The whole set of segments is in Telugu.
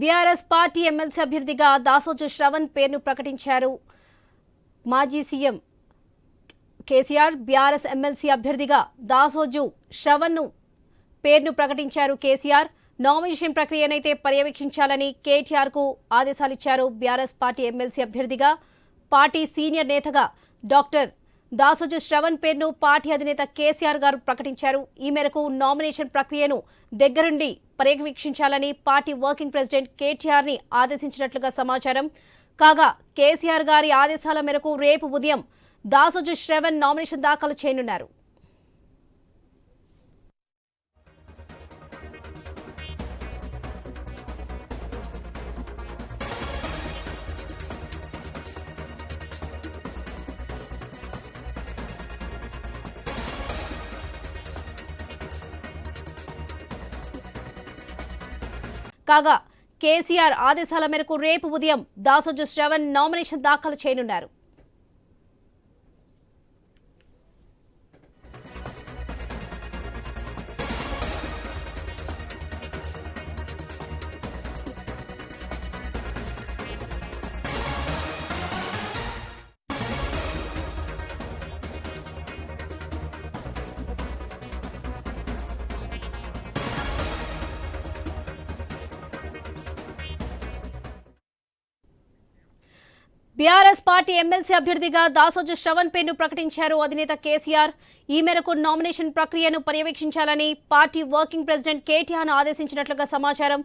బీఆర్ఎస్ పార్టీ ఎమ్మెల్సీ అభ్యర్థిగా దాసోజు శ్రవణ్ పేరును ప్రకటించారు. మాజీ సీఎం కేసీఆర్ బీఆర్ఎస్ ఎమ్మెల్సీ అభ్యర్థిగా దాసోజు శ్రవణ్ను పేరును ప్రకటించారు. కేసీఆర్ నామినేషన్ ప్రక్రియనైతే పర్యవేక్షించాలని కేటీఆర్కు ఆదేశాలిచ్చారు. బీఆర్ఎస్ పార్టీ ఎమ్మెల్సీ అభ్యర్థిగా పార్టీ సీనియర్ నేతగా డాక్టర్ దాసోజు శ్రవణ్ పేరును పార్టీ అధినేత కేసీఆర్ గారు ప్రకటించారు. ఈ మేరకు నామినేషన్ ప్రక్రియను దగ్గరుండి పర్యవేక్షించాలని పార్టీ వర్కింగ్ ప్రెసిడెంట్ కేటీఆర్ని ఆదేశించినట్లుగా సమాచారం. కాగా కేసీఆర్ గారి ఆదేశాల మేరకు రేపు ఉదయం దాసోజు శ్రవణ్ నామినేషన్ దాఖలు చేయనున్నారు. కాగా కేసీఆర్ ఆదేశాల మేరకు రేపు ఉదయం దాసోజు శ్రవణ్ నామినేషన్ దాఖలు చేయనున్నారు. బీఆర్ఎస్ పార్టీ ఎమ్మెల్సీ అభ్యర్థిగా దాసోజు శ్రవణ్ పేరును ప్రకటించారు. అధినేత కేసీఆర్ ఈ మేరకు నామినేషన్ ప్రక్రియను పర్యవేక్షించాలని పార్టీ వర్కింగ్ ప్రెసిడెంట్ కేటీఆర్ ఆదేశించినట్లుగా సమాచారం.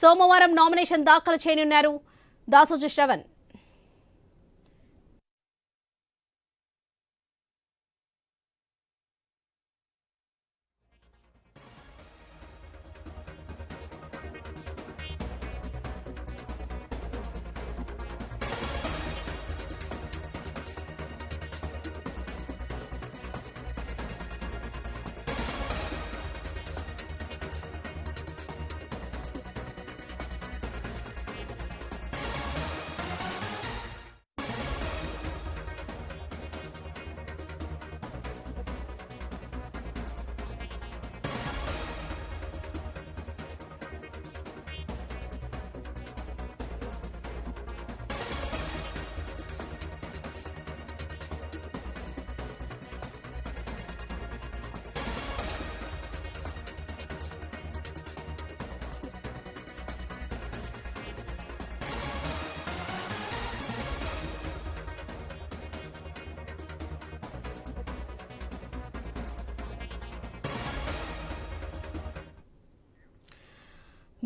సోమవారం నామినేషన్ దాఖలు చేయనున్నారు Dasoju Sravan.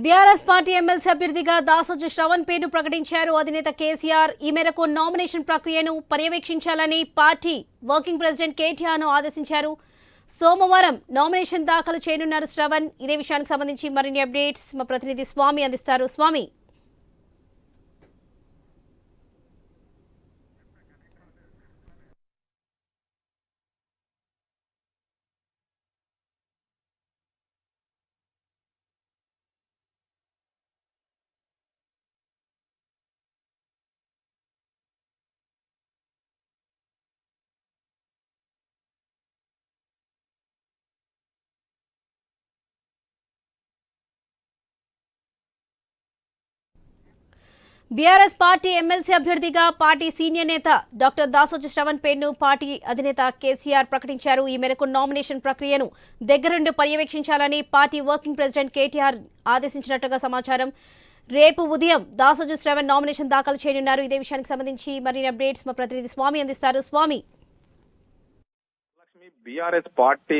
BRS party MLC అభ్యర్థిగా దాసోజు శ్రవణ్ పేరు ప్రకటించారు. అధినేత కేసీఆర్ ఈ మేరకు నామినేషన్ ప్రక్రియను పర్యవేక్షించాలని పార్టీ వర్కింగ్ ప్రెసిడెంట్ కేటీఆర్ను ఆదేశించారు. సోమవారం నామినేషన్ దాఖలు చేయనున్నారు శ్రవణ్. ఇదే విషయానికి సంబంధించి మరిన్ని అప్డేట్స్ మా ప్రతినిధి స్వామి అందిస్తారు. స్వామి బీఆర్ఎస్ పార్టీ ఎమ్మెల్సీ అభ్యర్థిగా పార్టీ సీనియర్ నేత డాక్టర్ దాసోజు శ్రవణ్ పేరును పార్టీ అధినేత కేసీఆర్ ప్రకటించారు. ఈ మేరకు నామినేషన్ ప్రక్రియను దగ్గరుండి పర్యవేక్షించాలని పార్టీ వర్కింగ్ ప్రెసిడెంట్ కేటీఆర్ ఆదేశించినట్టుగా సమాచారం. రేపు ఉదయం దాసోజు శ్రవణ్ నామినేషన్ దాఖలు చేయనున్నారు. ఇదే విషయానికి సంబంధించి మరిన్ని అప్డేట్స్ మా ప్రతినిధి స్వామి అందిస్తారు. స్వామి. బీఆర్ఎస్ పార్టీ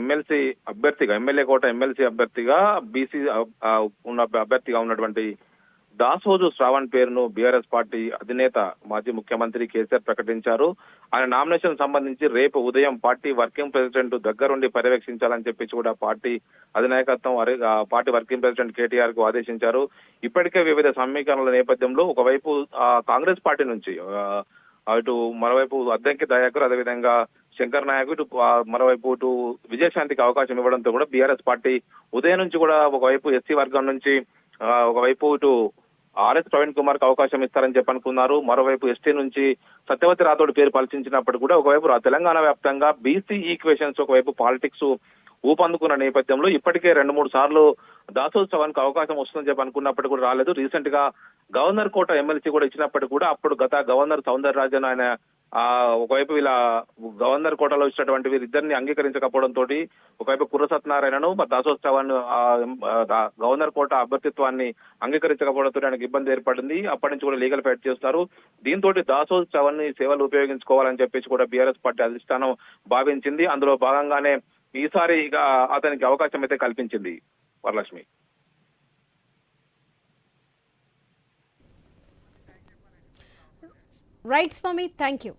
ఎమ్మెల్సీ అభ్యర్థిగా ఎమ్మెల్యే కోట ఎమ్మెల్సీ అభ్యర్థిగా బీసీ ఉన్న అభ్యర్థిగా ఉన్నటువంటి దాసోజు శ్రావణ్ పేరును బీఆర్ఎస్ పార్టీ అధినేత మాజీ ముఖ్యమంత్రి కేసీఆర్ ప్రకటించారు. ఆయన నామినేషన్ సంబంధించి రేపు ఉదయం పార్టీ వర్కింగ్ ప్రెసిడెంట్ దగ్గరుండి పర్యవేక్షించాలని చెప్పి కూడా పార్టీ అధినాయకత్వం పార్టీ వర్కింగ్ ప్రెసిడెంట్ కేటీఆర్కు ఆదేశించారు. ఇప్పటికే వివిధ సమీకరణల నేపథ్యంలో ఒకవైపు కాంగ్రెస్ పార్టీ నుంచి అటు మరోవైపు అద్దంకి దయాకర్ అదేవిధంగా శంకర్ నాయక్ ఇటు మరోవైపు ఇటు విజయశాంతికి అవకాశం ఇవ్వడంతో కూడా బీఆర్ఎస్ పార్టీ ఉదయం నుంచి కూడా ఒకవైపు ఎస్సీ వర్గం నుంచి ఒకవైపు ఇటు ఆర్ఎస్ ప్రవీణ్ కుమార్కు అవకాశం ఇస్తారని చెప్పి అనుకున్నారు మరోవైపు ఎస్టీ నుంచి సత్యవతి రాథోడ్ పేరు పరిచయించినప్పటికీ కూడా ఒకవైపు తెలంగాణ వ్యాప్తంగా బీసీ ఈక్వేషన్స్ ఒకవైపు పాలిటిక్స్ ఊపందుకున్న నేపథ్యంలో ఇప్పటికే రెండు మూడు సార్లు దాసోత్సవానికి అవకాశం వస్తుందని చెప్పి అనుకున్నప్పటికీ కూడా రాలేదు. రీసెంట్గా గవర్నర్ కోట ఎమ్మెల్సీ కూడా ఇచ్చినప్పటికీ కూడా అప్పుడు గత గవర్నర్ సౌందర్ రాజన్ ఆయన ఆ ఒకవైపు ఇలా గవర్నర్ కోటలో ఇచ్చినటువంటి వీరిద్దరిని అంగీకరించకపోవడం తోటి ఒకవైపు కుర్ర సత్యనారాయణను దాసోత్సవాన్ని గవర్నర్ కోట అభ్యర్థిత్వాన్ని అంగీకరించకపోవడంతో ఆయనకు ఇబ్బంది ఏర్పడింది. అప్పటి నుంచి కూడా లీగల్ ఫైట్ చేస్తారు దీంతో దాసోత్సవాన్ని సేవలు ఉపయోగించుకోవాలని చెప్పేసి కూడా బీఆర్ఎస్ పార్టీ అధిష్టానం భావించింది. అందులో భాగంగానే ఈసారి ఇక అతనికి అవకాశం అయితే కల్పించింది Varalakshmi. Right Swamy thank you